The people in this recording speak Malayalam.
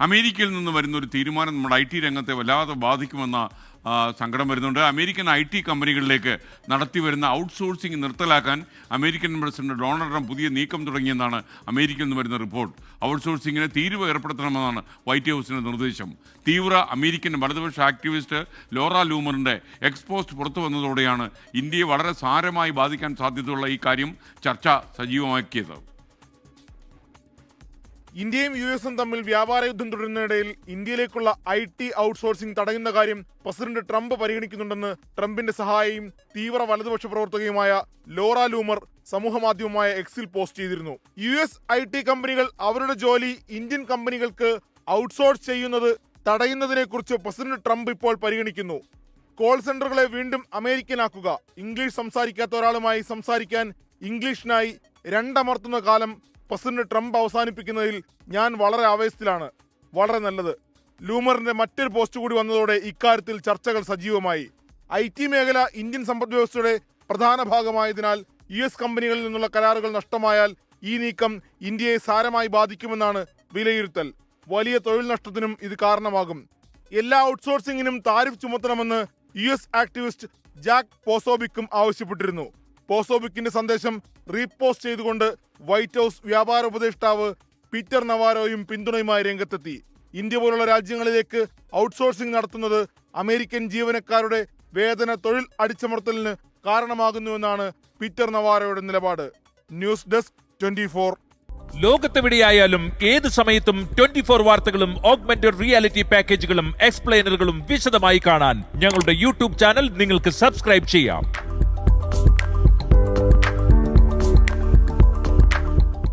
അമേരിക്കയിൽ നിന്ന് വരുന്ന ഒരു തീരുമാനം നമ്മുടെ ഐ ടി രംഗത്തെ വല്ലാതെ ബാധിക്കുമെന്ന സങ്കടം വരുന്നുണ്ട്. അമേരിക്കൻ ഐ ടി കമ്പനികളിലേക്ക് നടത്തി വരുന്ന ഔട്ട്സോഴ്സിംഗ് നിർത്തലാക്കാൻ അമേരിക്കൻ പ്രസിഡന്റ് ഡൊണാൾഡ് ട്രംപ് പുതിയ നീക്കം തുടങ്ങിയെന്നാണ് അമേരിക്കയിൽ നിന്ന് വരുന്ന റിപ്പോർട്ട്. ഔട്ട്സോഴ്സിംഗിന് തീരുവ ഏർപ്പെടുത്തണമെന്നാണ് വൈറ്റ് ഹൗസിന്റെ നിർദ്ദേശം. തീവ്ര അമേരിക്കൻ വലതുപക്ഷ ആക്ടിവിസ്റ്റ് ലോറ ലൂമറിന്റെ എക്സ്പോസ്റ്റ് പുറത്തു വന്നതോടെയാണ് ഇന്ത്യയെ വളരെ സാരമായി ബാധിക്കാൻ സാധ്യതയുള്ള ഈ കാര്യം ചർച്ച സജീവമാക്കിയത്. ഇന്ത്യയും യു എസും തമ്മിൽ വ്യാപാര യുദ്ധം തുടരുന്നതിനിടയിൽ ഇന്ത്യയിലേക്കുള്ള ഐ ടി ഔട്ട്സോഴ്സിംഗ് തടയുന്ന കാര്യം പ്രസിഡന്റ് ട്രംപ് പരിഗണിക്കുന്നുണ്ടെന്ന് ട്രംപിന്റെ സഹായിയും തീവ്ര വലതുപക്ഷ പ്രവർത്തകയുമായ ലോറ ലൂമർ സമൂഹമാധ്യമമായ എക്സിൽ പോസ്റ്റ് ചെയ്തിരുന്നു. യു എസ് ഐ ടി കമ്പനികൾ അവരുടെ ജോലി ഇന്ത്യൻ കമ്പനികൾക്ക് ഔട്ട്സോഴ്സ് ചെയ്യുന്നത് തടയുന്നതിനെക്കുറിച്ച് പ്രസിഡന്റ് ട്രംപ് ഇപ്പോൾ പരിഗണിക്കുന്നു. കോൾ സെന്ററുകളെ വീണ്ടും അമേരിക്കനാക്കുക. ഇംഗ്ലീഷ് സംസാരിക്കാത്ത ഒരാളുമായി സംസാരിക്കാൻ ഇംഗ്ലീഷിനായി രണ്ടമർത്തുന്ന കാലം പ്രസിഡന്റ് ട്രംപ് അവസാനിപ്പിക്കുന്നതിൽ ഞാൻ വളരെ ആവേശത്തിലാണ്. വളരെ നല്ലത്. ലൂമറിന്റെ മറ്റൊരു പോസ്റ്റ് കൂടി വന്നതോടെ ഇക്കാര്യത്തിൽ ചർച്ചകൾ സജീവമായി. ഐ ടി മേഖല ഇന്ത്യൻ സമ്പദ് വ്യവസ്ഥയുടെ പ്രധാന ഭാഗമായതിനാൽ യു എസ് കമ്പനികളിൽ നിന്നുള്ള കരാറുകൾ നഷ്ടമായാൽ ഈ നീക്കം ഇന്ത്യയെ സാരമായി ബാധിക്കുമെന്നാണ് വിലയിരുത്തൽ. വലിയ തൊഴിൽ നഷ്ടത്തിനും ഇത് കാരണമാകും. എല്ലാ ഔട്ട്സോഴ്സിംഗിനും താരിഫ് ചുമത്തണമെന്ന് യു എസ് ആക്ടിവിസ്റ്റ് ജാക്ക് പോസോബിക്കും ആവശ്യപ്പെട്ടിരുന്നു. പോസോബിക്കിന്റെ സന്ദേശം റീപോസ്റ്റ് ചെയ്തുകൊണ്ട് വൈറ്റ് ഹൗസ് വ്യാപാര ഉപദേഷ്ടാവ് പീറ്റർ നവാരോയും പിന്തുണയുമായി രംഗത്തെത്തി. ഇന്ത്യ പോലുള്ള രാജ്യങ്ങളിലേക്ക് ഔട്ട്സോഴ്സിംഗ് നടത്തുന്നത് അമേരിക്കൻ ജീവനക്കാരുടെ വേതന തൊഴിൽ അടിച്ചമർത്തലിന് കാരണമാകുന്നുവെന്നാണ് പീറ്റർ നവാരോയുടെ നിലപാട്. ന്യൂസ് ഡെസ്ക് ട്വന്റി ഫോർ ലോകത്തെവിടെയായാലും ഏത് സമയത്തും ട്വന്റി ഫോർ വാർത്തകളും ഓഗ്മെന്റഡ് റിയാലിറ്റി പാക്കേജുകളും എക്സ്പ്ലെയിനറുകളും വിശദമായി കാണാൻ ഞങ്ങളുടെ യൂട്യൂബ് ചാനൽ നിങ്ങൾക്ക് സബ്സ്ക്രൈബ് ചെയ്യാം.